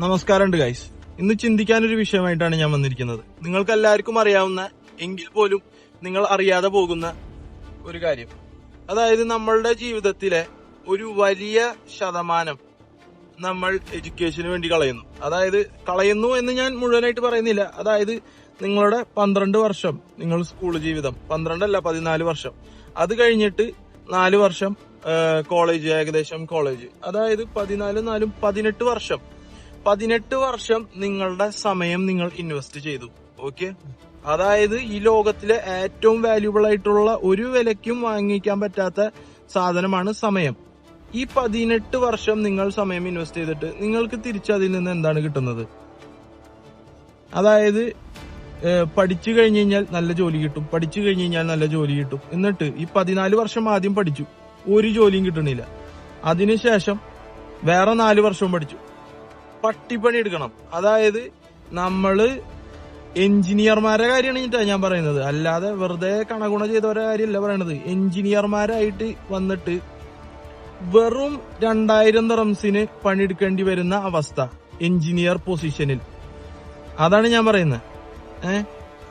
നമസ്കാരമുണ്ട് ഗൈസ് ഇന്ന് ചിന്തിക്കാനൊരു വിഷയമായിട്ടാണ് ഞാൻ വന്നിരിക്കുന്നത്. നിങ്ങൾക്ക് എല്ലാവർക്കും അറിയാവുന്ന എങ്കിൽ പോലും നിങ്ങൾ അറിയാതെ പോകുന്ന ഒരു കാര്യം. അതായത് നമ്മളുടെ ജീവിതത്തിലെ ഒരു വലിയ ശതമാനം നമ്മൾ എഡ്യൂക്കേഷന് വേണ്ടി കളയുന്നു. അതായത് കളയുന്നു എന്ന് ഞാൻ മുഴുവനായിട്ട് പറയുന്നില്ല. അതായത് നിങ്ങളുടെ പന്ത്രണ്ട് വർഷം നിങ്ങൾ സ്കൂൾ ജീവിതം പന്ത്രണ്ടല്ല പതിനാല് വർഷം. അത് കഴിഞ്ഞിട്ട് നാല് വർഷം കോളേജ് ഏകദേശം കോളേജ് അതായത് പതിനാല് നാലും പതിനെട്ട് വർഷം പതിനെട്ട് വർഷം നിങ്ങളുടെ സമയം നിങ്ങൾ ഇൻവെസ്റ്റ് ചെയ്തു. ഓക്കെ അതായത് ഈ ലോകത്തിലെ ഏറ്റവും വാല്യൂബിൾ ആയിട്ടുള്ള ഒരു വിലയ്ക്കും വാങ്ങിക്കാൻ പറ്റാത്ത സാധനമാണ് സമയം. ഈ പതിനെട്ട് വർഷം നിങ്ങൾ സമയം ഇൻവെസ്റ്റ് ചെയ്തിട്ട് നിങ്ങൾക്ക് തിരിച്ച് അതിൽ നിന്ന് എന്താണ് കിട്ടുന്നത്? അതായത് പഠിച്ചു കഴിഞ്ഞു കഴിഞ്ഞാൽ നല്ല ജോലി കിട്ടും. പഠിച്ചു കഴിഞ്ഞു കഴിഞ്ഞാൽ നല്ല ജോലി കിട്ടും. എന്നിട്ട് ഈ പതിനാല് വർഷം ആദ്യം പഠിച്ചു. ഒരു ജോലിയും കിട്ടണില്ല. അതിനുശേഷം വേറെ നാല് വർഷവും പഠിച്ചു. പട്ടിപ്പണി എടുക്കണം അതായത് നമ്മൾ എഞ്ചിനീയർമാരെ കാര്യമാണ് ഞാൻ പറയുന്നത്. അല്ലാതെ വെറുതെ കണഗുണ ചെയ്തവരെ കാര്യമല്ല പറയണത്. എഞ്ചിനീയർമാരായിട്ട് വന്നിട്ട് വെറും രണ്ടായിരം റംസിന് പണിയെടുക്കേണ്ടി വരുന്ന അവസ്ഥ എഞ്ചിനീയർ പൊസിഷനിൽ അതാണ് ഞാൻ പറയുന്നത്. ഏ?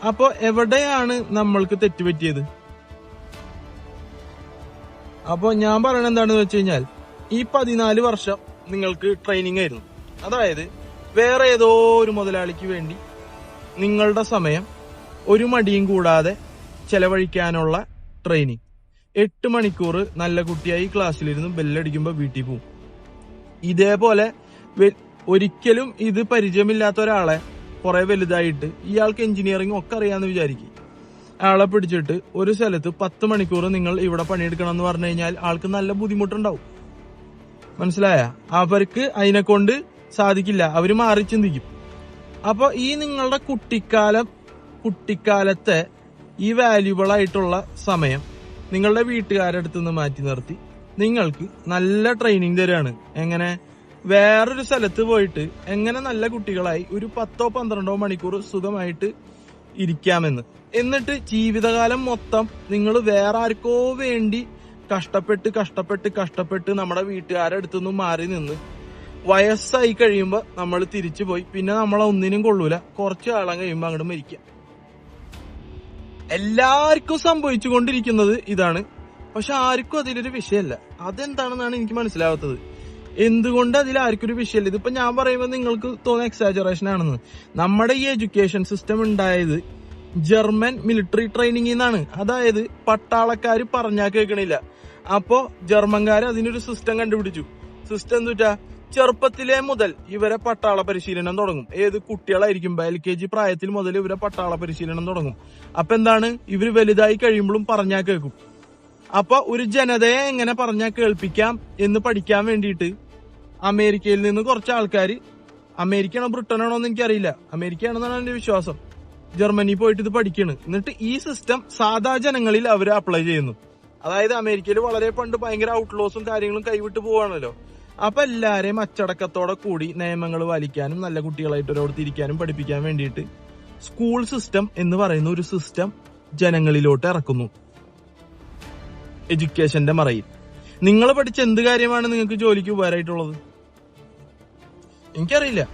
അപ്പോ എവിടെയാണ് നമ്മൾക്ക് തെറ്റുപറ്റിയത്? അപ്പോൾ ഞാൻ പറയണത് എന്താണെന്ന് വെച്ച് കഴിഞ്ഞാൽ ഈ പതിനാല് വർഷം നിങ്ങൾക്ക് ട്രെയിനിങ് ആയിരുന്നു. അതായത് വേറെ ഏതോ ഒരു മുതലാളിക്ക് വേണ്ടി നിങ്ങളുടെ സമയം ഒരു മടിയും കൂടാതെ ചെലവഴിക്കാനുള്ള ട്രെയിനിങ് എട്ട് മണിക്കൂർ നല്ല കുട്ടിയായി ക്ലാസ്സിലിരുന്ന് ബെല്ലടിക്കുമ്പോൾ വീട്ടിൽ പോവും. ഇതേപോലെ ഒരിക്കലും ഇത് പരിചയമില്ലാത്ത ഒരാളെ കുറെ വലുതായിട്ട് ഇയാൾക്ക് എഞ്ചിനീയറിംഗ് ഒക്കെ അറിയാമെന്ന് വിചാരിക്കും. ആളെ പിടിച്ചിട്ട് ഒരു സ്ഥലത്ത് പത്ത് മണിക്കൂർ നിങ്ങൾ ഇവിടെ പണിയെടുക്കണം എന്ന് പറഞ്ഞു കഴിഞ്ഞാൽ ആൾക്ക് നല്ല ബുദ്ധിമുട്ടുണ്ടാവും. മനസ്സിലായ? അവർക്ക് അതിനെ കൊണ്ട് സാധിക്കില്ല. അവർ മാറി ചിന്തിക്കും. അപ്പൊ ഈ നിങ്ങളുടെ കുട്ടിക്കാലം കുട്ടിക്കാലത്തെ ഈ വാല്യുബിൾ ആയിട്ടുള്ള സമയം നിങ്ങളുടെ വീട്ടുകാരുടെ അടുത്ത് നിന്ന് മാറ്റി നിർത്തി. നിങ്ങൾക്ക് നല്ല ട്രെയിനിങ് തരാണ്. എങ്ങനെ? വേറൊരു സ്ഥലത്ത് പോയിട്ട് എങ്ങനെ നല്ല കുട്ടികളായി ഒരു പത്തോ പന്ത്രണ്ടോ മണിക്കൂർ സുഖമായിട്ട് ഇരിക്കാമെന്ന്. എന്നിട്ട് ജീവിതകാലം മൊത്തം നിങ്ങൾ വേറെ ആർക്കോ വേണ്ടി കഷ്ടപ്പെട്ട് കഷ്ടപ്പെട്ട് കഷ്ടപ്പെട്ട് നമ്മുടെ വീട്ടുകാരുടെ അടുത്തുനിന്ന് മാറി നിന്ന് വയസ്സായി കഴിയുമ്പോ നമ്മൾ തിരിച്ചു പോയി. പിന്നെ നമ്മളെ ഒന്നിനും കൊള്ളൂല. കുറച്ച് കാലം കഴിയുമ്പോ അങ്ങോട്ട് മരിക്ക. എല്ലാവർക്കും സംഭവിച്ചുകൊണ്ടിരിക്കുന്നത് ഇതാണ്. പക്ഷെ ആർക്കും അതിലൊരു വിഷയമല്ല അതെന്താണെന്നാണ് എനിക്ക് മനസ്സിലാവാത്തത്. എന്തുകൊണ്ട് അതിൽ ആർക്കും ഒരു വിഷയമല്ല ഇതിപ്പോ ഞാൻ പറയുമ്പോൾ നിങ്ങൾക്ക് തോന്നുന്ന എക്സാജറേഷൻ ആണെന്ന്. നമ്മുടെ ഈ എഡ്യൂക്കേഷൻ സിസ്റ്റം ഉണ്ടായത് ജർമ്മൻ മിലിറ്ററി ട്രെയിനിങ്ങിൽ നിന്നാണ് അതായത് പട്ടാളക്കാർ പറഞ്ഞാൽ കേൾക്കണില്ല അപ്പോ ജർമ്മൻകാർ അതിനൊരു സിസ്റ്റം കണ്ടുപിടിച്ചു. സിസ്റ്റം എന്തുറ്റാ ചെറുപ്പത്തിലെ മുതൽ ഇവരെ പട്ടാള പരിശീലനം തുടങ്ങും. ഏത് കുട്ടികളായിരിക്കും? എൽ കെ ജി പ്രായത്തിൽ മുതൽ ഇവരെ പട്ടാള പരിശീലനം തുടങ്ങും. അപ്പൊ എന്താണ്? ഇവർ വലുതായി കഴിയുമ്പോഴും പറഞ്ഞാൽ കേൾക്കും. അപ്പൊ ഒരു ജനതയെ എങ്ങനെ പറഞ്ഞാൽ കേൾപ്പിക്കാം എന്ന് പഠിക്കാൻ വേണ്ടിയിട്ട് അമേരിക്കയിൽ നിന്ന് കുറച്ച് ആൾക്കാർ അമേരിക്കയാണോ ബ്രിട്ടനാണോ എന്ന് എനിക്കറിയില്ല. അമേരിക്കയാണെന്നാണ് എന്റെ വിശ്വാസം. ജർമ്മനി പോയിട്ട് ഇത് പഠിക്കണ്. എന്നിട്ട് ഈ സിസ്റ്റം സാധാ ജനങ്ങളിൽ അവർ അപ്ലൈ ചെയ്യുന്നു. അതായത് അമേരിക്കയിൽ വളരെ പണ്ട് ഭയങ്കര ഔട്ട്ലോസും കാര്യങ്ങളും കൈവിട്ട് പോവാണല്ലോ. അപ്പൊ എല്ലാരെയും അച്ചടക്കത്തോടെ കൂടി നിയമങ്ങൾ വലിക്കാനും നല്ല കുട്ടികളായിട്ട് ഒരിടത്ത് ഇരിക്കാനും പഠിപ്പിക്കാൻ വേണ്ടിയിട്ട് സ്കൂൾ സിസ്റ്റം എന്ന് പറയുന്ന ഒരു സിസ്റ്റം ജനങ്ങളിലോട്ട് ഇറക്കുന്നു. എഡ്യൂക്കേഷന്റെ മറയിൽ. നിങ്ങൾ പഠിച്ച എന്ത് കാര്യമാണ് നിങ്ങൾക്ക് ജോലിക്ക് ഉപകാരമായിട്ടുള്ളത്? എനിക്കറിയില്ല.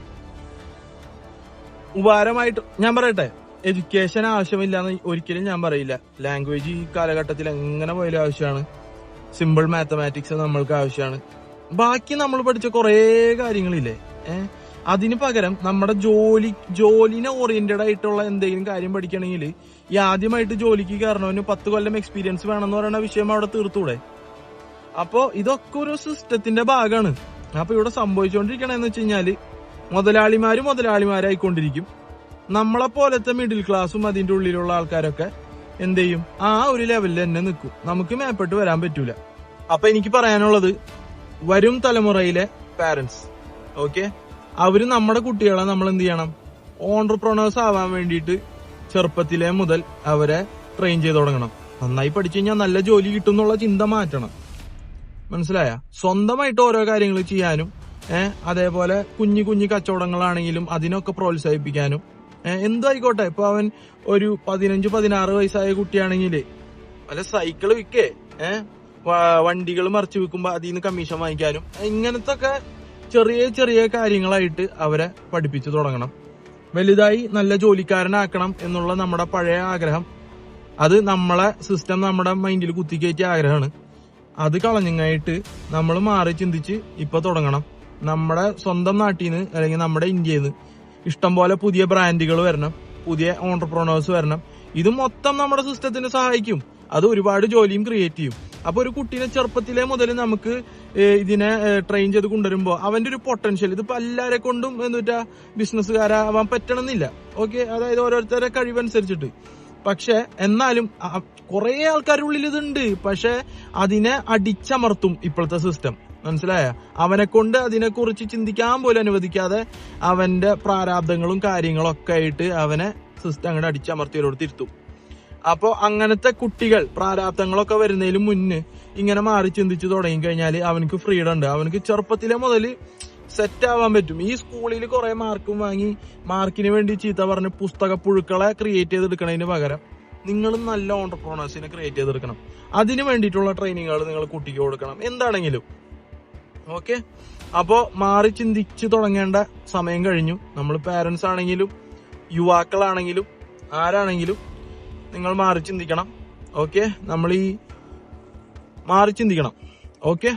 ഉപകാരമായിട്ട് ഞാൻ പറയട്ടെ എഡ്യൂക്കേഷൻ ആവശ്യമില്ല എന്ന് ഒരിക്കലും ഞാൻ പറയില്ല. ലാംഗ്വേജ് ഈ കാലഘട്ടത്തിൽ എങ്ങനെ പോയാലും ആവശ്യമാണ്. സിമ്പിൾ മാത്തമാറ്റിക്സ് നമ്മൾക്ക് ആവശ്യമാണ്. ബാക്കി നമ്മൾ പഠിച്ച കുറേ കാര്യങ്ങളില്ലേ? ഏഹ് അതിന് പകരം നമ്മുടെ ജോലി ജോലിനെ ഓറിയന്റഡ് ആയിട്ടുള്ള എന്തെങ്കിലും കാര്യം പഠിക്കണമെങ്കിൽ ഈ ആദ്യമായിട്ട് ജോലിക്ക് കയറണവന് പത്ത് കൊല്ലം എക്സ്പീരിയൻസ് വേണമെന്ന് പറയുന്ന വിഷയം അവിടെ തീർത്തൂടെ? അപ്പോ ഇതൊക്കെ ഒരു സിസ്റ്റത്തിന്റെ ഭാഗമാണ്. അപ്പൊ ഇവിടെ സംഭവിച്ചുകൊണ്ടിരിക്കണെന്ന് വെച്ച് കഴിഞ്ഞാൽ മുതലാളിമാര് മുതലാളിമാരായിക്കൊണ്ടിരിക്കും. നമ്മളെ പോലത്തെ മിഡിൽ ക്ലാസ്സും അതിന്റെ ഉള്ളിലുള്ള ആൾക്കാരൊക്കെ എന്ത് ചെയ്യും? ആ ഒരു ലെവലിൽ തന്നെ നിൽക്കും. നമുക്ക് മേപ്പെട്ട് വരാൻ പറ്റൂല. അപ്പൊ എനിക്ക് പറയാനുള്ളത് വരും തലമുറയിലെ പാരന്റ്സ് ഓക്കെ അവർ നമ്മുടെ കുട്ടികളെ നമ്മൾ എന്ത് ചെയ്യണം ഓണ്ടർപ്രണേഴ്സ് ആവാൻ വേണ്ടിയിട്ട് ചെറുപ്പത്തിലെ മുതൽ അവരെ ട്രെയിൻ ചെയ്ത് തുടങ്ങണം. നന്നായി പഠിച്ചു കഴിഞ്ഞാൽ നല്ല ജോലി കിട്ടും എന്നുള്ള ചിന്ത മാറ്റണം. മനസ്സിലായ? സ്വന്തമായിട്ട് ഓരോ കാര്യങ്ങൾ ചെയ്യാനും ഏഹ് അതേപോലെ കുഞ്ഞു കുഞ്ഞു കച്ചവടങ്ങളാണെങ്കിലും അതിനൊക്കെ പ്രോത്സാഹിപ്പിക്കാനും എന്തായിക്കോട്ടെ? ഇപ്പൊ അവൻ ഒരു പതിനഞ്ച് പതിനാറ് വയസ്സായ കുട്ടിയാണെങ്കിൽ വല്ല സൈക്കിൾ വിൽക്കേ ഏഹ് വണ്ടികൾ മറിച്ച് വെക്കുമ്പോൾ അതിൽ നിന്ന് കമ്മീഷൻ വാങ്ങിക്കാനും. ഇങ്ങനത്തെ ഒക്കെ ചെറിയ ചെറിയ കാര്യങ്ങളായിട്ട് അവരെ പഠിപ്പിച്ചു തുടങ്ങണം. വലുതായി നല്ല ജോലിക്കാരനാക്കണം എന്നുള്ള നമ്മുടെ പഴയ ആഗ്രഹം. അത് നമ്മളെ സിസ്റ്റം നമ്മുടെ മൈൻഡിൽ കുത്തിക്കയറ്റിയ ആഗ്രഹമാണ്. അത് കളഞ്ഞങ്ങായിട്ട് നമ്മൾ മാറി ചിന്തിച്ച് ഇപ്പൊ തുടങ്ങണം. നമ്മുടെ സ്വന്തം നാട്ടിൽ നിന്ന് അല്ലെങ്കിൽ നമ്മുടെ ഇന്ത്യയിൽ നിന്ന് ഇഷ്ടംപോലെ പുതിയ ബ്രാൻഡുകൾ വരണം പുതിയ ഓണ്ടർപ്രണേഴ്സ് വരണം. ഇത് മൊത്തം നമ്മുടെ സിസ്റ്റത്തിന് സഹായിക്കും. അത് ഒരുപാട് ജോലിയും ക്രിയേറ്റ് ചെയ്യും. അപ്പൊ ഒരു കുട്ടീനെ ചെറുപ്പത്തിലെ മുതൽ നമുക്ക് ഇതിനെ ട്രെയിൻ ചെയ്ത് കൊണ്ടുവരുമ്പോൾ അവന്റെ ഒരു പൊട്ടൻഷ്യൽ ഇതിപ്പോ എല്ലാരെ കൊണ്ടും എന്നിട്ടാ ബിസിനസ്സുകാരാവാൻ പറ്റണമെന്നില്ല. ഓക്കെ അതായത് ഓരോരുത്തരുടെ കഴിവനുസരിച്ചിട്ട്. പക്ഷെ എന്നാലും കുറെ ആൾക്കാരുടെ ഉള്ളിൽ ഇതുണ്ട്. പക്ഷെ അതിനെ അടിച്ചമർത്തും ഇപ്പോഴത്തെ സിസ്റ്റം മനസ്സിലായ? അവനെ കൊണ്ട് അതിനെക്കുറിച്ച് ചിന്തിക്കാൻ പോലും അനുവദിക്കാതെ അവന്റെ പ്രാരാബ്ദങ്ങളും കാര്യങ്ങളും ഒക്കെ ആയിട്ട് അവനെ സിസ്റ്റം അങ്ങോട്ട് അടിച്ചമർത്തിയവരോട് തിരുത്തും. അപ്പോ അങ്ങനത്തെ കുട്ടികൾ പ്രാരാബ്ദങ്ങളൊക്കെ വരുന്നതിന് മുന്നേ ഇങ്ങനെ മാറി ചിന്തിച്ചു തുടങ്ങി കഴിഞ്ഞാൽ അവനക്ക് ഫ്രീഡം ഉണ്ട്. അവനക്ക് ചെറുപ്പത്തിലെ മുതൽ സെറ്റ് ആവാൻ പറ്റും. ഈ സ്കൂളിൽ കുറെ മാർക്കും വാങ്ങി മാർക്കിന് വേണ്ടി ചീത്ത പറഞ്ഞ് പുസ്തക പുഴുക്കളെ ക്രിയേറ്റ് ചെയ്തെടുക്കണതിന് പകരം നിങ്ങൾ നല്ല ഓണ്ടർപ്രണേഴ്സിനെ ക്രിയേറ്റ് ചെയ്തെടുക്കണം. അതിന് വേണ്ടിയിട്ടുള്ള ട്രെയിനിങ്ങുകൾ നിങ്ങൾ കുട്ടിക്ക് കൊടുക്കണം. എന്താണെങ്കിലും. ഓക്കെ അപ്പോ മാറി ചിന്തിച്ചു തുടങ്ങേണ്ട സമയം കഴിഞ്ഞു. നമ്മൾ പാരൻസ് ആണെങ്കിലും യുവാക്കളാണെങ്കിലും ആരാണെങ്കിലും നിങ്ങൾ മാറി ചിന്തിക്കണം. ഓക്കെ നമ്മൾ ഈ മാറി ചിന്തിക്കണം. ഓക്കെ